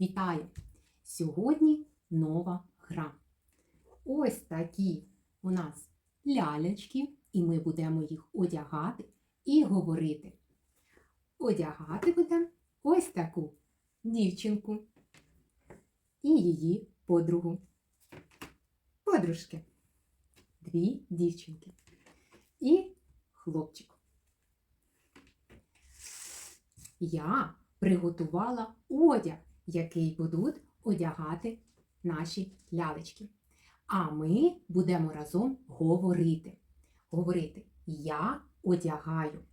Вітаю! Сьогодні нова гра. Ось такі у нас лялечки, і ми будемо їх одягати і говорити. Одягати будемо ось таку дівчинку і її подругу. Подружки. Дві дівчинки. І хлопчик. Я приготувала одяг, який будуть одягати наші лялечки. А ми будемо разом говорити. Говорити я одягаю.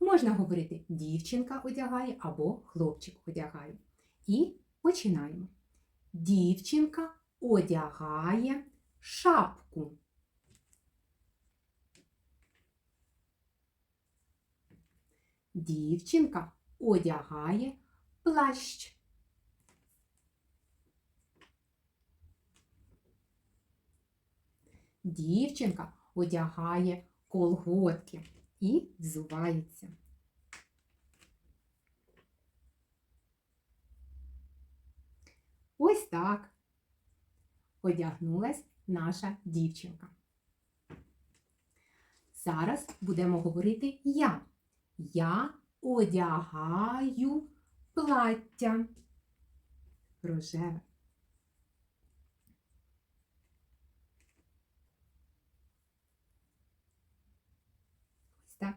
Можна говорити дівчинка одягає або хлопчик одягає. І починаємо. Дівчинка одягає шапку. Дівчинка одягає плащ. Дівчинка одягає колготки і взувається. Ось так одягнулась наша дівчинка. Зараз будемо говорити я. Я одягаю плаття рожеве. Ось так.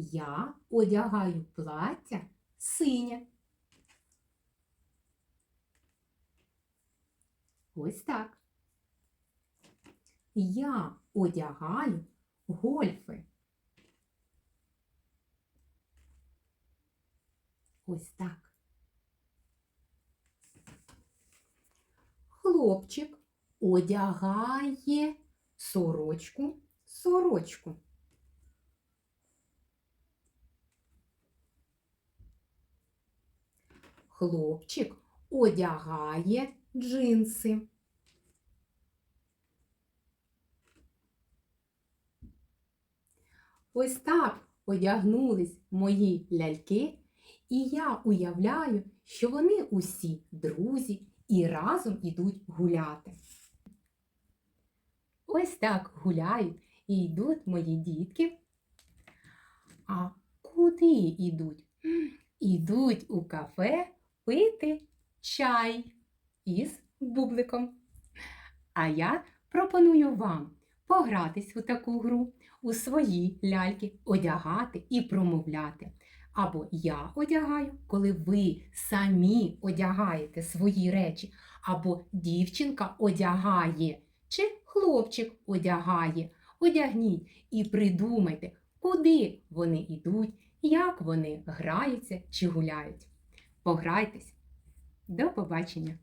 Я одягаю плаття синє. Ось так. Я одягаю гольфи. Ось так. Хлопчик одягає сорочку сорочку. Хлопчик одягає джинси. Ось так одягнулись мої ляльки, і я уявляю, що вони усі друзі і разом ідуть гуляти. Ось так гуляють і йдуть мої дітки. А куди йдуть? Ідуть у кафе пити чай із бубликом. А я пропоную вам погратись у таку гру, у свої ляльки одягати і промовляти. Або я одягаю, коли ви самі одягаєте свої речі, або дівчинка одягає, чи хлопчик одягає. Одягніть і придумайте, куди вони йдуть, як вони граються чи гуляють. Пограйтесь! До побачення!